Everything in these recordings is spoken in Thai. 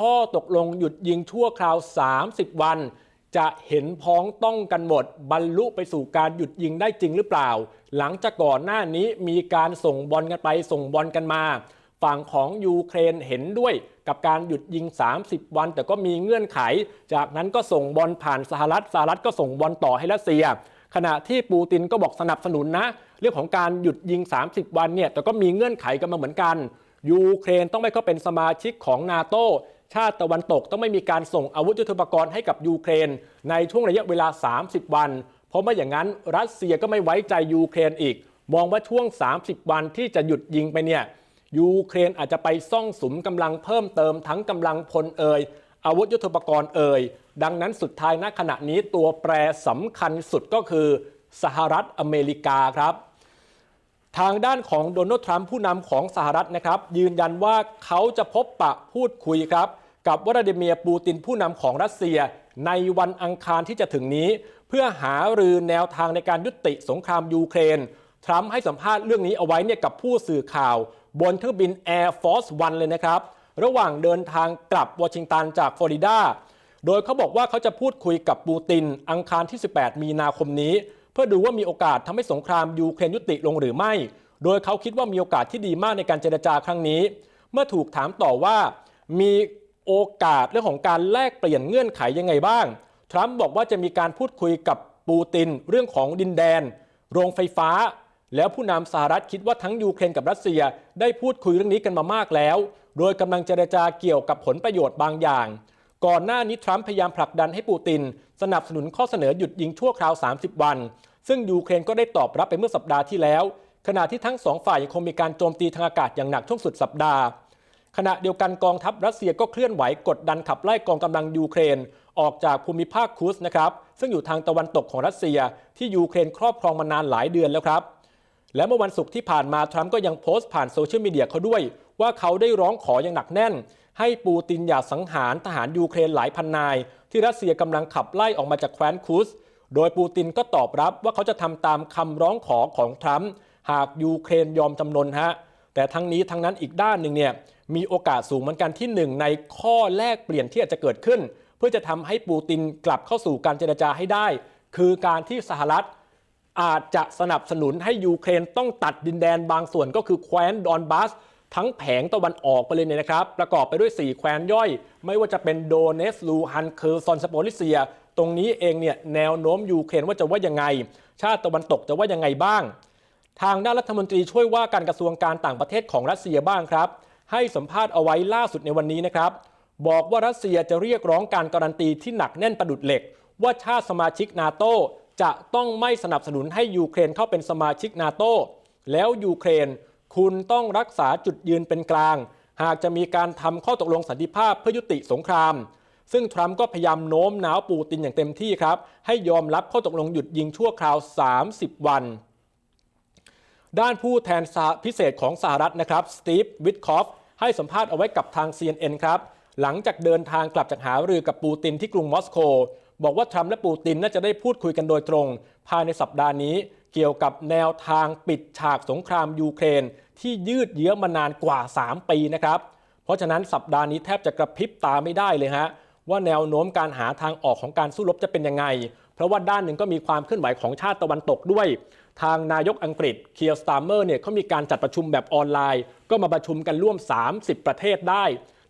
ข้อตกลงหยุดยิงชั่วคราว 30 วัน จะเห็นพ้องต้องกันหมด บรรลุไปสู่การหยุดยิงได้จริงหรือเปล่า หลังจากก่อนหน้านี้มีการส่งบอลกันไปส่งบอลกันมา ฝั่งของยูเครนเห็นด้วยกับการหยุดยิง 30 วัน แต่ก็มีเงื่อนไข จากนั้นก็ส่งบอลผ่านสหรัฐสหรัฐก็ส่งบอลต่อให้รัสเซีย ขณะที่ปูตินก็บอกสนับสนุนนะ เรื่องของการหยุดยิง 30 วันเนี่ยแต่ก็มีเงื่อนไขกันมาเหมือนกันยูเครนต้องไม่เข้าเป็นสมาชิกของนาโต ชาติตะวันตกต้องไม่มีการส่งอาวุธยุทโธปกรณ์ให้กับยูเครน ในช่วงระยะเวลา 30 วัน เพราะไม่อย่างนั้นรัสเซียก็ไม่ไว้ใจยูเครนอีก มองว่าช่วง 30 วันที่จะหยุดยิงไปเนี่ยยูเครนอาจจะไปซ่องสุมกำลังเพิ่มเติมทั้งกำลังพลเอ่ยอาวุธยุทโธปกรณ์เอ่ยดังนั้นสุดท้ายณขณะนี้ตัวแปรสำคัญสุดก็คือสหรัฐอเมริกาครับ ทางด้านของโดนัลด์ทรัมป์ผู้นำของสหรัฐนะครับ ยืนยันว่าเขาจะพบปะพูดคุยครับ กับวลาดิเมียร์ปูตินผู้นำของรัสเซีย ในวันอังคารที่จะถึงนี้ เพื่อหารือแนวทางในการยุติสงครามยูเครน ทรัมป์ให้สัมภาษณ์เรื่องนี้เอาไว้เนี่ยกับผู้สื่อข่าว บนเครื่องบิน Air Force One เลยนะครับ ระหว่างเดินทางกลับวอชิงตันจากฟลอริดาโดยเขาบอกว่าเขาจะพูดคุยกับปูตินอังคารที่ 18 มีนาคมนี้ เพื่อดูว่ามีโอกาสทำให้สงครามยูเครนยุติลงหรือไม่ โดยเขาคิดว่ามีโอกาสที่ดีมากในการเจรจาครั้งนี้ เมื่อถูกถามต่อว่ามีโอกาสเรื่องของการแลกเปลี่ยนเงื่อนไขยังไงบ้าง ทรัมป์บอกว่าจะมีการพูดคุยกับปูตินเรื่องของดินแดน โรงไฟฟ้า แล้วผู้นำสหรัฐคิดว่าทั้งยูเครนกับรัสเซียได้พูดคุยเรื่องนี้กันมามากแล้ว โดยกำลังเจรจาเกี่ยวกับผลประโยชน์บางอย่าง ก่อนหน้านี้ทรัมป์พยายามผลักดันให้ปูติน สนับสนุนข้อเสนอหยุดยิงชั่วคราว 30 วัน ซึ่งยูเครนก็ได้ตอบรับไปเมื่อสัปดาห์ที่แล้ว ขณะที่ทั้งสองฝ่ายยังคงมีการโจมตีทางอากาศอย่างหนักช่วงสุดสัปดาห์ ขณะเดียวกันกองทัพรัสเซียก็เคลื่อนไหวกดดันขับไล่กองกำลังยูเครน ออกจากภูมิภาคคุสนะครับซึ่งอยู่ทางตะวันตกของรัสเซีย ที่ยูเครนครอบครองมานานหลายเดือนแล้วครับและเมื่อวันศุกร์ที่ผ่านมาทรัมป์ก็ยังโพสต์ผ่านโซเชียลมีเดียเขาด้วย ว่าเขาได้ร้องขออย่างหนักแน่น ให้ปูตินอย่าสังหารทหารยูเครนหลายพันนาย ที่รัสเซียกำลังขับไล่ออกมาจากแคว้นคุส โดยปูตินก็ตอบรับว่าเขาจะทำตามคำร้องขอของทรัมป์หากยูเครนยอมจำนนฮะแต่ทั้งนี้ทั้งนั้นอีกด้านหนึ่งเนี่ยมีโอกาสสูงเหมือนกันที่หนึ่งในข้อแลกเปลี่ยนที่อาจจะเกิดขึ้น เพื่อจะทำให้ปูตินกลับเข้าสู่การเจรจาให้ได้ คือการที่สหรัฐอาจจะสนับสนุนให้ยูเครนต้องตัดดินแดนบางส่วนก็คือแคว้นดอนบาส ทั้งแผงตะวันออกไปเลยเนี่ยนะครับ ประกอบไปด้วย 4 แคว้นย่อย ไม่ว่าจะเป็นโดเนสลูฮันเคอร์ซอนสโปลิเซีย ตรงนี้เองเนี่ยแนวโน้มยูเครนว่าจะว่ายังไง ชาติตะวันตกจะว่ายังไงบ้าง ทางด้านรัฐมนตรีช่วยว่าการกระทรวงการต่างประเทศของรัสเซียบ้างครับ ให้สัมภาษณ์เอาไว้ล่าสุดในวันนี้นะครับบอกว่ารัสเซียจะเรียกร้องการการันตีที่หนักแน่นประดุดเหล็ก ว่าชาติสมาชิกนาโตจะต้องไม่สนับสนุนให้ยูเครนเข้าเป็นสมาชิกนาโตแล้วยูเครน คุณต้องรักษาจุดยืนเป็นกลาง หากจะมีการทำข้อตกลงสันติภาพเพื่อยุติสงคราม ซึ่งทรัมป์ก็พยายามโน้มน้าวปูตินอย่างเต็มที่ครับ ให้ยอมรับข้อตกลงหยุดยิงชั่วคราว 30 วัน ด้านผู้แทนพิเศษของสหรัฐนะครับสตีฟวิทคอฟให้สัมภาษณ์เอาไว้กับทาง CNN ครับ หลังจากเดินทางกลับจากหารือกับปูตินที่กรุงมอสโก บอกว่าทรัมป์และปูตินน่าจะได้พูดคุยกันโดยตรง ภายในสัปดาห์นี้ เกี่ยวกับแนวทางปิดฉากสงครามยูเครน ที่ยืดเยื้อมานานกว่า 3 ปีนะครับ เพราะฉะนั้นสัปดาห์นี้แทบจะกระพริบตาไม่ได้เลยฮะว่าแนวโน้มการหาทางออกของการสู้รบจะเป็นยังไง เพราะว่าด้านหนึ่งก็มีความเคลื่อนไหวของชาติตะวันตกด้วย ทางนายกอังกฤษเคียร์สตาร์เมอร์เนี่ยเขามีการจัดประชุมแบบออนไลน์ ก็มาประชุมกันร่วม 30 ประเทศได้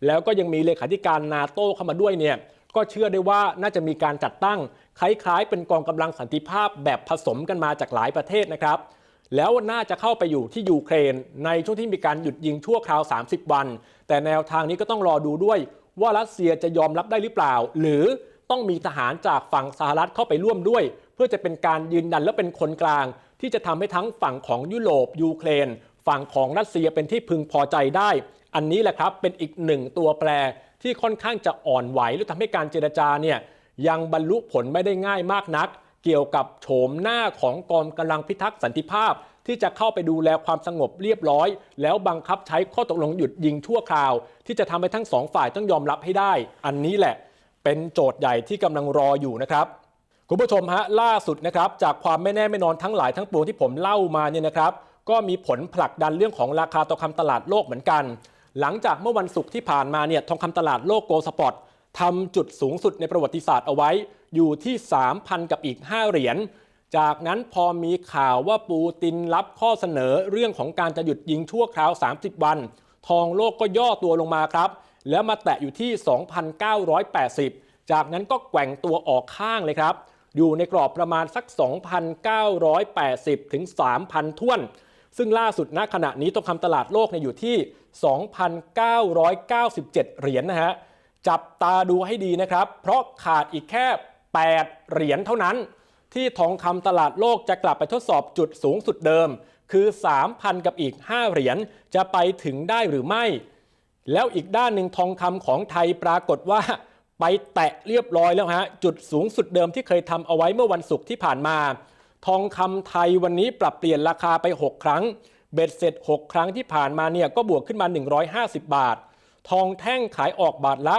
แล้วก็ยังมีเลขาธิการนาโต้เข้ามาด้วยเนี่ย ก็เชื่อได้ว่าน่าจะมีการจัดตั้งคล้ายๆ เป็นกองกำลังสันติภาพแบบผสมกันมาจากหลายประเทศนะครับ แล้วน่าจะเข้าไปอยู่ที่ยูเครน ในช่วงที่มีการหยุดยิงชั่วคราว 30 วัน แต่แนวทางนี้ก็ต้องรอดูด้วย ว่ารัสเซียจะยอมรับได้หรือเปล่า หรือต้องมีทหารจากฝั่งสหรัฐเข้าไปร่วมด้วย เพื่อจะเป็นการยืนยันและเป็นคนกลาง ที่จะทำให้ทั้งฝั่งของยุโรปยูเครน ฝั่งของรัสเซียเป็นที่พึงพอใจได้ อันนี้แหละครับเป็นอีกหนึ่งตัวแปร ที่ค่อนข้างจะอ่อนไหวและทำให้การเจรจาเนี่ยยังบรรลุผลไม่ได้ง่ายมากนัก เกี่ยวกับโฉมหน้าของกองกำลังพิทักษ์สันติภาพ ที่จะเข้าไปดูแลความสงบเรียบร้อย แล้วบังคับใช้ข้อตกลงหยุดยิงชั่วคราว ที่จะทำให้ทั้งสองฝ่ายต้องยอมรับให้ได้ อันนี้แหละเป็นโจทย์ใหญ่ที่กำลังรออยู่นะครับคุณผู้ชมฮะล่าสุดนะครับจากความไม่แน่ไม่นอนทั้งหลายทั้งปวงที่ผมเล่ามาเนี่ยนะครับ ก็มีผลผลักดันเรื่องของราคาทอคำตลาดโลกเหมือนกัน หลังจากเมื่อวันศุกร์ที่ผ่านมาเนี่ยทองคำตลาดโลกโกลสปอร์ตทำจุดสูงสุดในประวัติศาสตร์เอาไว้ อยู่ที่ 3,000 กับอีก 5 เหรียญ จากนั้นพอมีข่าวว่าปูตินรับข้อเสนอเรื่องของการจะหยุดยิงชั่วคราว 30 วัน ทองโลกก็ย่อตัวลงมาครับ แล้วมาแตะอยู่ที่ 2,980 จากนั้นก็แกว่งตัวออกข้างเลยครับ อยู่ในกรอบประมาณสัก 2,980 ถึง 3,000ท่วน ซึ่งล่าสุดณขณะนี้ต้องคำตลาดโลกเนี่ยอยู่ที่ 2,997 เหรียญนะฮะ จับตาดูให้ดีนะครับ เพราะขาดอีกแค่ 8 เหรียญเท่านั้น ที่ทองคำตลาดโลกจะกลับไปทดสอบจุดสูงสุดเดิม คือ 3,000 กับอีก 5 เหรียญจะไปถึงได้หรือไม่ แล้วอีกด้านหนึ่งทองคำของไทยปรากฏว่าไปแตะเรียบร้อยแล้วฮะจุดสูงสุดเดิมที่เคยทำเอาไว้เมื่อวันศุกร์ที่ผ่านมา ทองคำไทยวันนี้ปรับเปลี่ยนราคาไป 6 ครั้ง เบ็ดเสร็จ 6 ครั้งที่ผ่านมาเนี่ยก็บวกขึ้นมา 150 บาท ทองแท่งขายออกบาทละ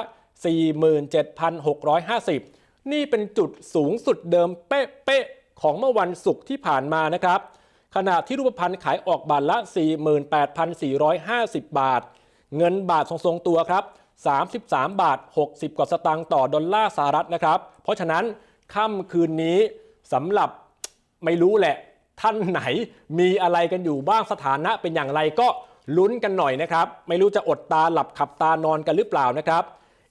47,650 นี่เป็นจุดสูงสุดเดิมเป๊ะๆของเมื่อวันศุกร์ที่ผ่านมานะครับ ขณะที่รูปพรรณขายออกบาทละ 48,450 บาท เงินบาททรงๆตัวครับ 33 บาท 60 กว่าสตางค์ต่อดอลลาร์สหรัฐนะครับ เพราะฉะนั้นค่ำคืนนี้สำหรับ ไม่รู้แหละ ท่านไหนมีอะไรกันอยู่บ้างสถานะเป็นอย่างไรก็ลุ้นกันหน่อยนะครับ ไม่รู้จะอดตาหลับขับตานอนกันหรือเปล่านะครับ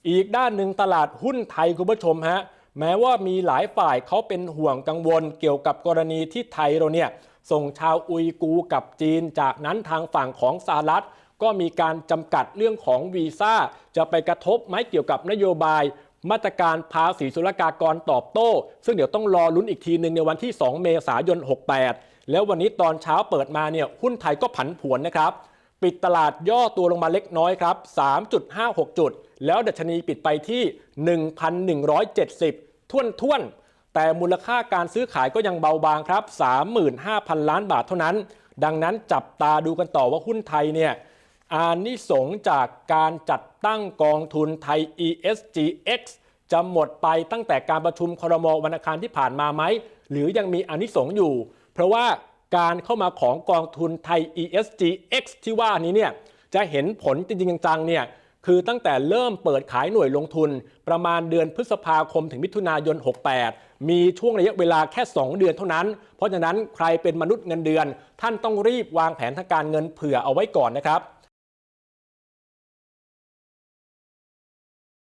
อีกด้านหนึ่งตลาดหุ้นไทยคุณผู้ชมฮะแม้ว่ามีหลายฝ่ายเขาเป็นห่วงกังวล เกี่ยวกับกรณีที่ไทยเราเนี่ยส่งชาวอุยกูกับจีน จากนั้นทางฝั่งของสหรัฐก็มีการจำกัดเรื่องของวีซ่าจะไปกระทบไหมเกี่ยวกับนโยบาย มาตรการภาษีศุลกากรตอบโต้ ซึ่งเดี๋ยวต้องรอลุ้นอีกทีหนึ่งในวันที่ 2 เมษายน 68 แล้ววันนี้ตอนเช้าเปิดมาเนี่ยหุ้นไทยก็ผันผวนนะครับ ปิดตลาดย่อตัวลงมาเล็กน้อยครับ 3.56 จุด แล้วดัชนีปิดไปที่ 1,170 ท่วนท่วนๆแต่มูลค่าการซื้อขายก็ยังเบาบางครับ 35,000 ล้านบาทเท่านั้น ดังนั้นจับตาดูกันต่อว่าหุ้นไทยเนี่ย อานิสงส์จากการจัดตั้งกองทุนไทย ESGX จะหมดไปตั้งแต่การประชุมครมวันอังคารที่ผ่านมาไหม หรือยังมีอานิสงส์อยู่ เพราะว่าการเข้ามาของกองทุนไทย ESGX ที่ว่านี้เนี่ยจะเห็นผลจริงจังๆเนี่ยคือตั้งแต่เริ่มเปิดขายหน่วยลงทุน ประมาณเดือนพฤษภาคมถึงมิถุนายน 68 มีช่วงระยะเวลาแค่ 2 เดือนเท่านั้น เพราะฉะนั้นใครเป็นมนุษย์เงินเดือน ท่านต้องรีบวางแผนทางการเงินเผื่อเอาไว้ก่อนนะครับ